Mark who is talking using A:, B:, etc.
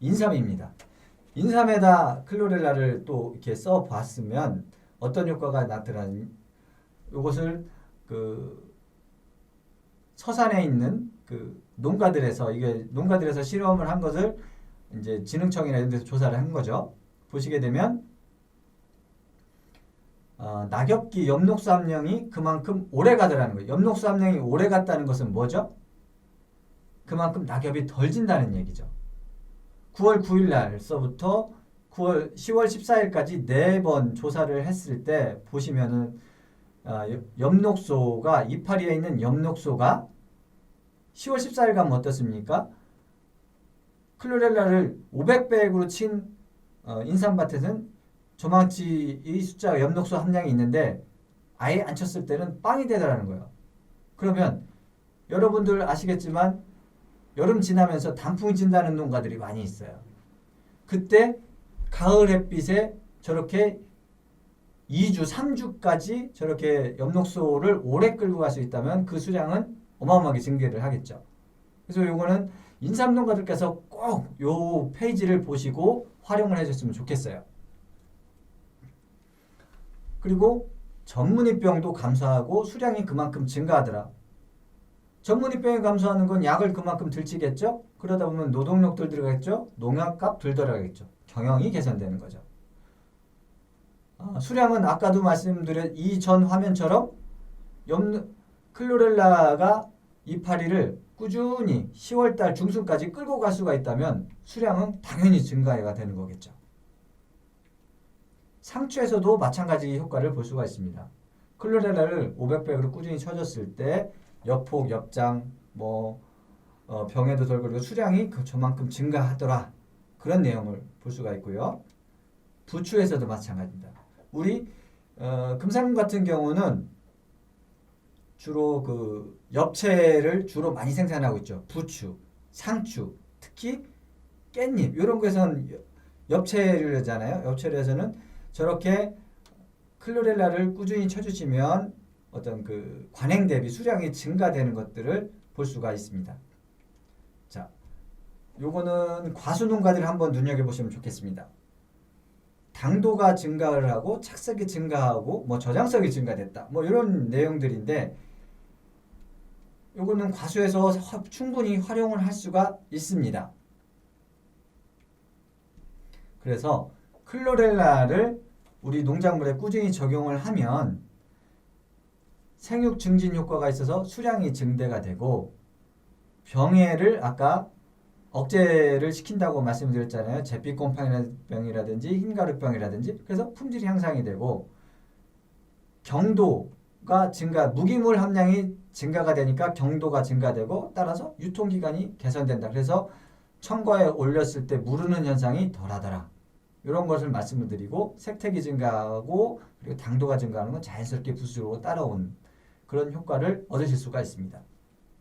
A: 인삼입니다. 인삼에다 클로렐라를 또 이렇게 써 봤으면 어떤 효과가 나타나는 이것을 그 서산에 있는 그 농가들에서 이게 농가들에서 실험을 한 것을 이제 진흥청이나 이런 데서 조사를 한 거죠. 보시게 되면 어, 낙엽기 엽록소 함량이 그만큼 오래 가더라는 거예요. 엽록소 함량이 오래 갔다는 것은 뭐죠? 그만큼 낙엽이 덜 진다는 얘기죠. 9월 9일 날서부터 9월 10월 14일까지 네 번 조사를 했을 때 보시면은 어, 엽록소가 이파리에 있는 엽록소가 10월 14일 가면 어떻습니까? 클로렐라를 500백으로 친 어, 인삼밭에는 조망치의 숫자 엽록소 함량이 있는데 아예 안 쳤을 때는 빵이 되더라는 거예요. 그러면 여러분들 아시겠지만 여름 지나면서 단풍이 진다는 농가들이 많이 있어요. 그때 가을 햇빛에 저렇게 2주, 3주까지 저렇게 엽록소를 오래 끌고 갈 수 있다면 그 수량은 어마어마하게 증대를 하겠죠. 그래서 요거는 인삼 농가들께서 꼭 요 페이지를 보시고 활용을 해줬으면 좋겠어요. 그리고 전문의병도 감소하고 수량이 그만큼 증가하더라. 전문의병이 감소하는 건 약을 그만큼 들치겠죠? 그러다 보면 노동력 들 들어가겠죠? 농약값 들 들어가겠죠? 경영이 개선되는 거죠. 아, 수량은 아까도 말씀드린 이 전 화면처럼 염 클로렐라가 이파리를 꾸준히 10월달 중순까지 끌고 갈 수가 있다면 수량은 당연히 증가가 되는 거겠죠. 상추에서도 마찬가지 효과를 볼 수가 있습니다. 클로렐라를 500백으로 꾸준히 쳐줬을 때 엽폭, 엽장, 뭐 어, 병에도 덜 걸리고 수량이 그 저만큼 증가하더라 그런 내용을 볼 수가 있고요. 부추에서도 마찬가지입니다. 우리 어, 금상군 같은 경우는 주로 그 엽채를 주로 많이 생산하고 있죠. 부추, 상추, 특히 깻잎 이런 하잖아요. 엽채를 해서는 저렇게 클로렐라를 꾸준히 쳐주시면 어떤 그 관행 대비 수량이 증가되는 것들을 볼 수가 있습니다. 자, 요거는 과수 농가들 한번 눈여겨 보시면 좋겠습니다. 당도가 증가를 하고 착색이 증가하고 뭐 저장성이 증가됐다. 뭐 이런 내용들인데 요거는 과수에서 화- 충분히 활용을 할 수가 있습니다. 그래서 클로렐라를 우리 농작물에 꾸준히 적용을 하면 생육 증진 효과가 있어서 수량이 증대가 되고 병해를 아까 억제를 시킨다고 말씀드렸잖아요. 제피곰팡이병이라든지 흰가루병이라든지 그래서 품질 향상이 되고 경도가 증가 무기물 함량이 증가가 되니까 경도가 증가되고 따라서 유통기간이 개선된다. 그래서 청과에 올렸을 때 무르는 현상이 덜하더라. 이런 것을 말씀을 드리고 색택이 증가하고 그리고 당도가 증가하는 건 자연스럽게 부수로 따라온 그런 효과를 얻으실 수가 있습니다.